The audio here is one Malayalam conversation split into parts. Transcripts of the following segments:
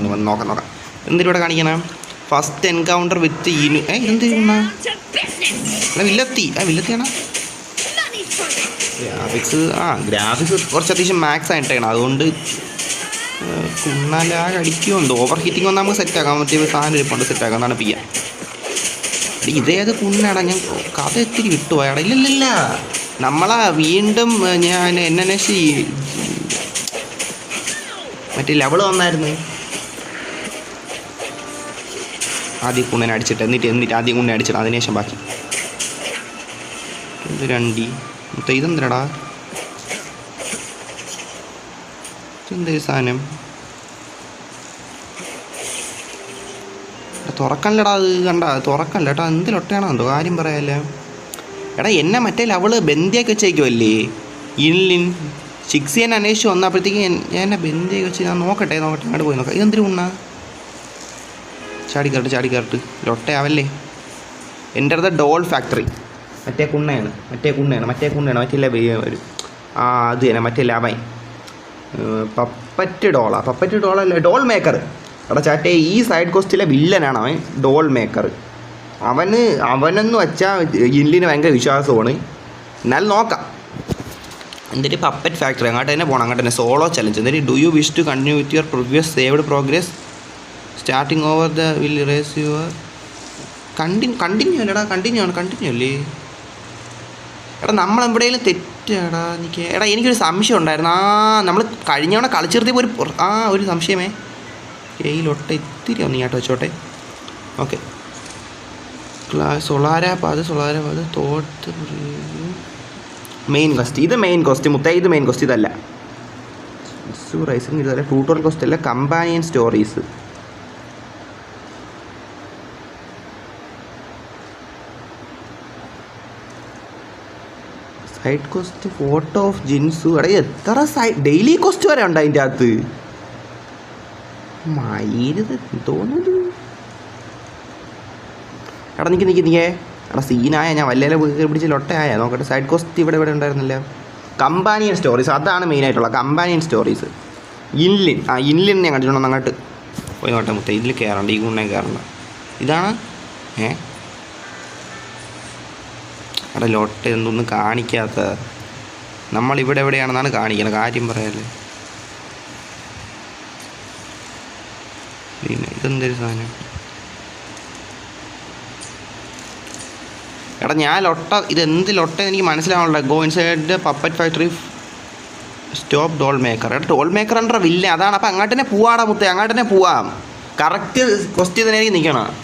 വന്ന് വന്ന് നോക്കാം നോക്കാം. എന്തിനും ഇവിടെ കാണിക്കണേ? ഫസ്റ്റ് എൻകൗണ്ടർ വിത്ത് ഇനു ഏ എന്ത്. വില്ലത്തി. ആ വില്ലത്തിയാണോ. ഗ്രാഫിക്സ് ആ ഗ്രാഫിക്സ് കുറച്ച് അത്യാവശ്യം മാക്സ് ആയിട്ടാണ് അതുകൊണ്ട് കുണ്ണാലാഗ് അടിക്കുമുണ്ട് ഓവർ ഹീറ്റിംഗ് വന്നാൽ നമുക്ക് സെറ്റാക്കാം മറ്റേ സാധനം ഇരിപ്പുണ്ട് സെറ്റാക്കാം എന്നാണ് പിയാ ഇതേത് കുന്നാടാ ഞാൻ കഥ ഇത്തിരി വിട്ടുപോയാടാ ഇല്ലില്ല നമ്മളാ വീണ്ടും ഞാൻ എന്നെ മറ്റേ ലെവൽ വന്നായിരുന്നു. ആദ്യം കുണ്ണനെ അടിച്ചിട്ട് എന്നിട്ട് എന്നിട്ട് ആദ്യം കുണ്ണനെ അടിച്ചിട്ട് അതിനുശേഷം ബാക്കി. ഇത് രണ്ടി. മൊത്തം ഇതെന്തരടാ ഇതെന്തൊരു സാധനം? തുറക്കല്ലടാ അത് കണ്ട തുറക്കല്ല കേട്ടോ എന്തിലൊട്ടയാണോ എന്തോ കാര്യം പറയാല്ലേ? എടാ എന്നെ മറ്റേ ലവൾ ബന്ധിയൊക്കെ വെച്ചേക്കുമല്ലേ ഇൻലിൻ സിക്സ് എന്നെ അന്വേഷിച്ച് വന്നപ്പോഴത്തേക്ക് ഞാൻ എന്നെ ബന്ധിയൊക്കെ വെച്ച് ഞാൻ നോക്കട്ടെ നോക്കട്ടെ അങ്ങോട്ട് പോയി നോക്കാം. ഇതെന്തിനു ഉണ്ണ? ചാടി കയറട്ട് ചാടി കയറട്ട് ലൊട്ടയാവല്ലേ? എന്റെ അടുത്ത് ഡോൾ ഫാക്ടറി മറ്റേ കുണ്ണയാണ് മറ്റേ കുണ്ണയാണ് മറ്റേ കുണ്ണയാണ് മറ്റേ ഒരു ആ അത് തന്നെ മറ്റേ ലബൈൻ പപ്പറ്റ് ഡോളാ പപ്പറ്റ് ഡോളല്ല ഡോൾ മേക്കർ എടാ ചാറ്റേ ഈ സൈഡ് കോസ്റ്റിലെ വില്ലനാണ് അവൻ ഡോൾ മേക്കർ അവന് അവനെന്ന് വെച്ചാൽ ഇല്ലിന് ഭയങ്കര വിശ്വാസമാണ്. എന്നാൽ നോക്കാം. എന്നിട്ട് പപ്പറ്റ് ഫാക്ടറി അങ്ങോട്ട് തന്നെ പോകണം അങ്ങോട്ട് തന്നെ. സോളോ ചലഞ്ച് എന്നിട്ട് do you wish to continue with your progress saved progress starting over the will race your continue continue അല്ലടാ കണ്ടിന്യൂ ആണ് കണ്ടിന്യൂ അല്ലേ? എടാ നമ്മൾ എവിടെയെങ്കിലും തെറ്റാടാ എനിക്ക് എടാ എനിക്കൊരു സംശയം ഉണ്ടായിരുന്നു. ആ നമ്മൾ കഴിഞ്ഞ തവണ കളിച്ചിർത്തിയപ്പോൾ ഒരു ആ ഒരു സംശയമേ. കയ്യിലൊട്ടെ ഇത്തിരി ഒന്ന് ഇങ്ങോട്ട് വെച്ചോട്ടെ. Okay. Solara path Solara path thought main coast ഇത് മെയിൻ കോസ്റ്റ് മുത്ത ഇത് മെയിൻ കോസ്റ്റ് ഇതല്ല. റൈസിങ് ഇതല്ല ട്യൂട്ടോറിയൽ കോസ്റ്റ് അല്ല companion stories side coast photo of Jinsu. എടാ എത്ര സൈഡ് ഡെയിലി കോസ്റ്റ് വരെ ഉണ്ട് അതിന്റെ അകത്ത്. മയിൽ തോന്നുന്നു? എടാ നിൽക്കി നിൽക്കി നിൽക്കേ എടാ സീനായ ഞാൻ വല്ലേലെ പിടിച്ച് ലൊട്ടയായ നോക്കട്ടെ സൈഡ് കോസ്റ്റ് ഇവിടെ ഇവിടെ ഉണ്ടായിരുന്നില്ല. കമ്പാനിയൻ സ്റ്റോറീസ് അതാണ് മെയിനായിട്ടുള്ള കമ്പാനിയൻ സ്റ്റോറീസ് ഇൻലിൻ ആ ഇൻലിൻ ഞാൻ കണ്ടിട്ടുണ്ടോ? അങ്ങോട്ട്. പോയി നോട്ടെ മുത്ത. ഇതിൽ കയറണ്ട ഈ ഗുണ്ണേ കയറണ്ട ഇതാണ് ഏ? എടാ ലോട്ട എന്തൊന്നും കാണിക്കാത്ത. നമ്മൾ ഇവിടെ എവിടെയാണെന്നാണ് കാണിക്കുന്നത് കാര്യം പറയാല്ലേ. പിന്നെ ഇതെന്തൊരു സാധനം? എടാ ഞാൻ ലൊട്ട ഇതെന്ത് ലൊട്ട എനിക്ക് മനസ്സിലാവണല്ലോ. Go inside puppet factory stop doll maker എടാ ഡോൾ മേക്കർ എன்ற വില്ല അതാണ്. അപ്പം അങ്ങോട്ട് തന്നെ പോവാടാ മുത്തേ. അങ്ങോട്ട് തന്നെ പോവാം. കറക്റ്റ് ക്വസ്റ്റ്യൻ തന്നെ നിൽക്കണം.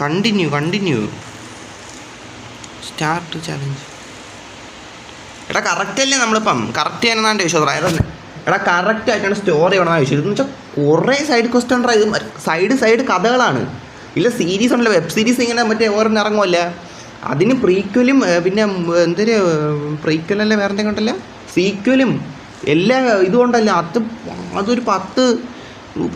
Continue continue start challenge. എടാ കറക്റ്റ് അല്ലേ നമ്മളിപ്പം? കറക്റ്റ് ചെയ്യാനാണ് വിശ്വാസം. അതായത് എടാ കറക്റ്റ് ആയിട്ടാണ് സ്റ്റോറി വേണം വിശ്വസിച്ചത് എന്ന് വെച്ചാൽ കുറേ സൈഡ് ക്വസ്റ്റ്യൻ ഇത് സൈഡ് സൈഡ് കഥകളാണ്. ഇല്ല സീരീസ് ഉണ്ടല്ലോ. വെബ് സീരീസ് ഇങ്ങനെ മറ്റേ ഓരോന്ന് ഇറങ്ങുമല്ല അതിന് പ്രീക്വലും പിന്നെ എന്തൊരു പ്രീക്വലല്ലേ വേറെ എന്തെങ്കിലും ഉണ്ടല്ലോ? സീക്വലും എല്ലാ ഇതുകൊണ്ടല്ല. അത് അതൊരു പത്ത്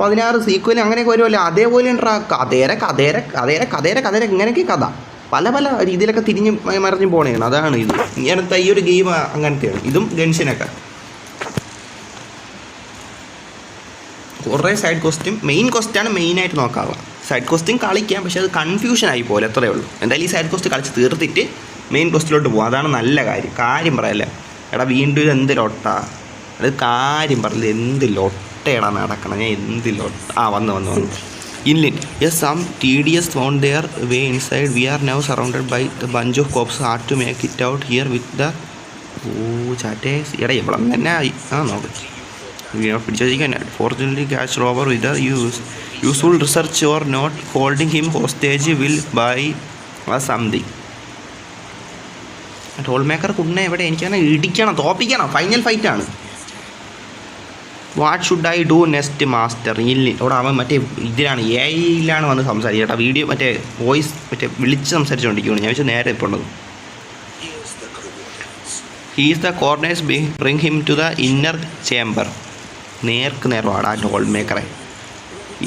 പതിനാറ് സീക്വലും അങ്ങനെയൊക്കെ വരുമല്ലോ അതേപോലെ ഉണ്ടാ കഥേര കഥേര കഥേര കഥേര കഥേര ഇങ്ങനെയൊക്കെ കഥ. പല പല രീതിയിലൊക്കെ തിരിഞ്ഞ് മറിഞ്ഞ് പോണേണ്. അതാണ് ഇത്. ഞാൻ ഈ ഒരു ഗെയിം അങ്ങനത്തെയാണ്. ഇതും ഗൺഷിനൊക്കെ കുറേ സൈഡ് കോസ്റ്റും മെയിൻ ക്വസ്റ്റാണ് മെയിനായിട്ട് നോക്കാവുക. സൈഡ് കോസ്റ്റും കളിക്കാം പക്ഷെ അത് കൺഫ്യൂഷൻ ആയി പോലെ അത്രേ ഉള്ളൂ. എന്തായാലും ഈ സൈഡ് ക്വസ്റ്റ് കളിച്ച് തീർത്തിട്ട് മെയിൻ ക്വസ്റ്റിലോട്ട് പോകും അതാണ് നല്ല കാര്യം. കാര്യം പറയല്ലേ. എടാ വീണ്ടും എന്ത് ലൊട്ടാ? അത് കാര്യം പറയില്ല. എന്ത് ലൊട്ടയടാ നടക്കണം? ഞാൻ എന്ത് ലൊട്ട? ആ വന്ന് വന്ന് വന്ന്. ഇൻലിൻ yes some T found S way inside. We are now surrounded by the bunch of cops. Hard to make it out here with the ഓ ചാറ്റേ എടാ ഇവിടെ തന്നെ ആയി? ആ നോക്കാം. have പിടിച്ചിരിക്കാൻ fortunately cash robber with use useful research or not holding him hostage will buy a something doll maker കുണ്ണ എവിടെ? എനിക്കങ്ങനെ ഇടിക്കണം തോപ്പിക്കണം. Final ഫൈറ്റാണ് what should I do next master ഇല്ല അവിടെ അവൻ മറ്റേ ഇതിലാണ് എ ഐയിലാണ് വന്ന് സംസാരിക്കുക കേട്ടോ. വീഡിയോ മറ്റേ വോയിസ് മറ്റേ വിളിച്ച് സംസാരിച്ചുകൊണ്ടിരിക്കുകയാണ് ഞാൻ വെച്ചാൽ നേരെ ഇപ്പോൾ ഉള്ളത്. He's the corners be bring him to the inner chamber നേർക്ക് നേരമാണ് ആ doll മേക്കറെ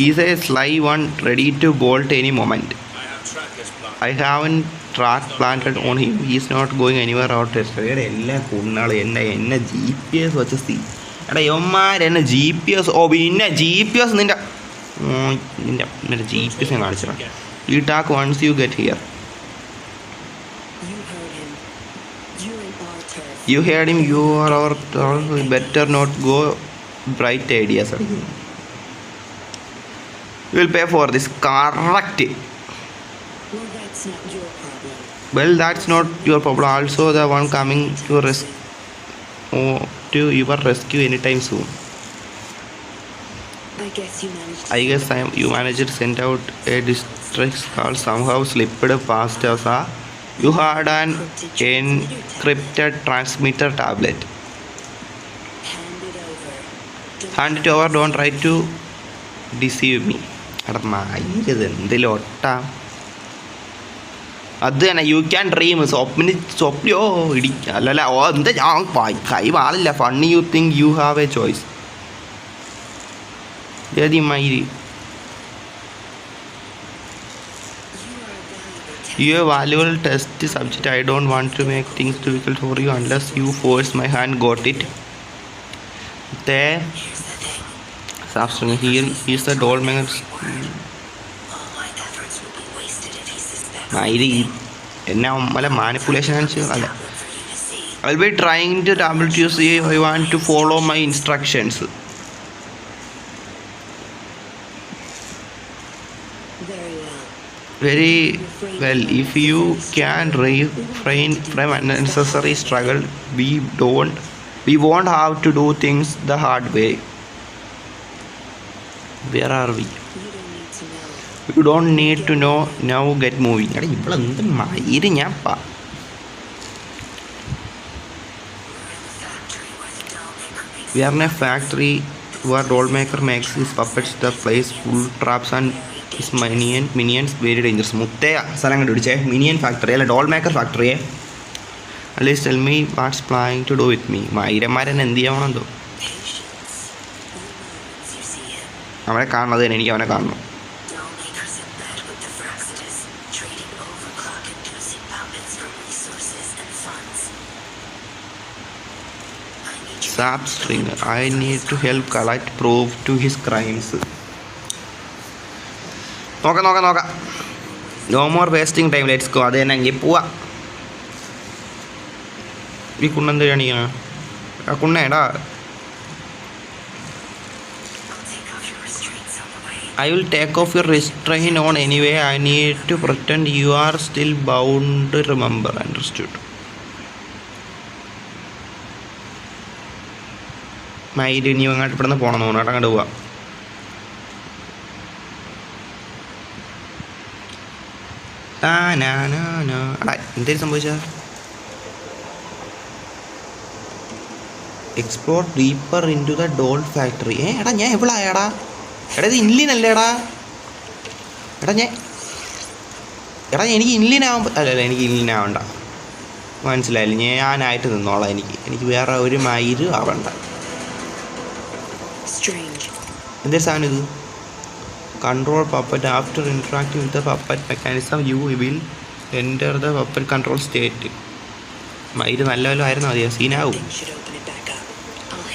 is a sly one ready to bolt any moment I have an track planted on him is not going anywhere out എല്ലാ കുണ്ണാളും. എന്നെ എന്നെ ജി പി എസ് വെച്ച് സി എടാ യവന്മാരെന്നെ ജി പി എസ് ഓ പിന്നെ ജി പി എസ് നിന്റെ ഉം, നിന്റെ നിന്റെ ജി പി എസ് ഞാൻ കാണിച്ചിടാം ഈ talk once you get here You heard him. You're in our turf. You heard him you are our better not go bright ideas you will pay for this correct Well, that's not your problem. Well that's not your problem also the one coming to റെസ് to your rescue any time soon I guess you managed. I guess I am, you managed sent out a distress call somehow slipped past us. ah. You had an encrypted transmitter tablet. Hand it over. Don't try to deceive me. എടാ മയിലിത് എന്തിലും ഒട്ടാ അത് തന്നെ യു ക്യാൻ ഡ്രീം സ്വപ്ന സ്വപ്നോ ഇടി അല്ലല്ല ഓ എന്താ ഞാൻ കൈ പാടില്ല funny you think you have a choice ഏതി മയിൽ You are a valuable talent. You a valuable test subject. I don't want to make things difficult for you unless you force my hand. Got it? There. മയിൽ ഈ എന്നെ വല്ല മാനിപ്പുലേഷൻ അല്ല. I be trying to double to see I want to follow my instructions. Very well if you can refrain from unnecessary struggle we don't we won't have to do things the hard way where are we To know. you don't need now get moving എടാ ഇവളെന്ത് മയിര് ഞാൻ പ We are in a factory where maker makes his puppets the place full traps and his minion minions very dangerous മുത്തേ സ്ഥലം കണ്ടുപിടിച്ചേ മിനിയൻ ഫാക്ടറി അല്ല ഡോൾ മേക്കർ ഫാക്ടറിയെ അല്ലേസ് tell me what's planning to do with me മൈരന്മാരൻ എന്ത് ചെയ്യണമെന്തോ അവനെ കാണുന്നത് തന്നെ എനിക്ക് അവനെ കാണണം I need to help collect I need to crimes. നോക്കാം നോക്കാം നോക്കാം. No more wasting time let's go അത് തന്നെ എങ്കിൽ പോവാ. ഈ കുണ്ണെന്ത് കാണിക്കണ ആ കുണ്ണേടാ I take off your your on on anyway I need to off you are still bound remember need മയിൽ ഇനി അങ്ങോട്ട് ഇവിടെ നിന്ന് പോകണം തോന്നുന്നു അങ്ങോട്ട് പോവാം. എടാ എന്തേലും സംഭവിച്ച? Explore deeper into the doll factory ഏ എടാ ഞാൻ എവിടായടാ എടാ ഇത് ഇൻലിനല്ലേടാ എടാ ഞാൻ എടാ എനിക്ക് ഇൻലിനാവാൻ പ- അല്ല അല്ല എനിക്ക് ഇൻലിനാവണ്ട മനസ്സിലായില്ല? ഞാനായിട്ട് നിന്നോളാം എനിക്ക്. എനിക്ക് വേറെ ഒരു മൈര് ആവണ്ട. Strange. എന്തേ സാധനം ഇത്? Control puppet after interact with the puppet mechanism you will enter the puppet control state ഇത് നല്ല വല്ലതും ആയിരുന്നു മതിയോ? സീനാവും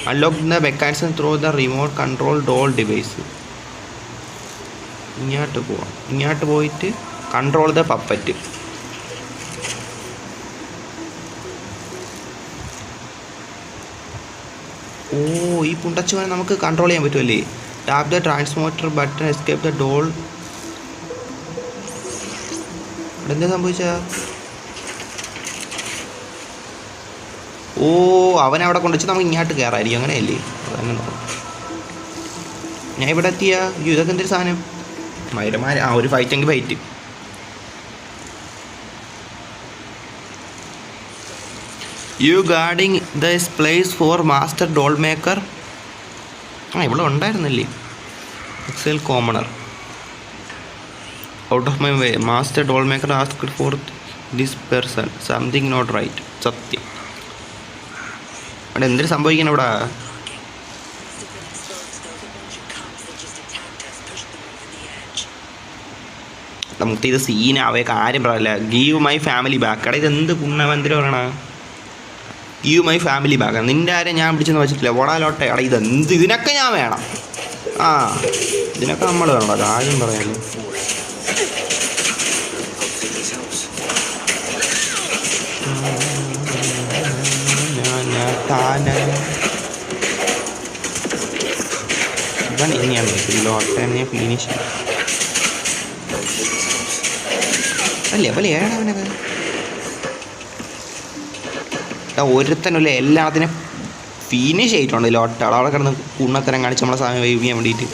unlock the mechanism through the remote control doll device ഇങ്ങോട്ട് പോവാം. ഇങ്ങോട്ട് പോയിട്ട് കൺട്രോൾ ദ പപ്പറ്റ് ഓ ഈ പുണ്ടച്ചുവനെ നമുക്ക് കൺട്രോൾ ചെയ്യാൻ പറ്റുമല്ലേ? Tap the transmitter button escape the doll എന്താ സംഭവിച്ച? ഓ അവൻ അവിടെ കൊണ്ടുവച്ച് നമുക്ക് ഇങ്ങോട്ട് കയറായിരിക്കും അങ്ങനെയല്ലേ? അതന്നെ ഞാൻ ഇവിടെ എത്തിയ? അയ്യോ ഇതൊക്കെ എന്തൊരു സാധനം? മൈരമാര് ആ ഒരു ഫൈറ്റ് എങ്കിൽ fight you guarding this place for master doll maker ആ ഇവിടെ ഉണ്ടായിരുന്നില്ലേ? Excel commoner out of my way master doll maker asked for this person something not right സത്യം അവിടെ എന്തിനു സംഭവിക്കണം ഇവിടെ. നമുക്ക് ഇത് സീനാവേ കാര്യം പറയില്ല. ഗീവ് മൈ ഫാമിലി ബാക്ക് എടാ എന്ത് പുണ്യമന്ത്രി പറയണ? യു മൈ ഫാമിലി ബാഗ് നിന്റെ ആരെ ഞാൻ പിടിച്ചെന്ന് വെച്ചിട്ടില്ല. വട ലോട്ടെ. അട ഇത് എന്ത്? ഇതിനൊക്കെ ഞാൻ വേണം. ആ ഇതിനൊക്കെ നമ്മൾ വേണോ. കാര്യം പറയാൻ ഇതാണ് ഫിനിഷ് ലെവൽ ഏഴാവനത് ഒരുത്തനല്ലേ എല്ലാത്തിനും ഫിനിഷ് ആയിട്ടുണ്ട് ലോട്ടാളെ കിടന്ന് കുണ്ണത്തരം കാണിച്ച് നമ്മളെ സമയം വൈകി ചെയ്യാൻ വേണ്ടിയിട്ട്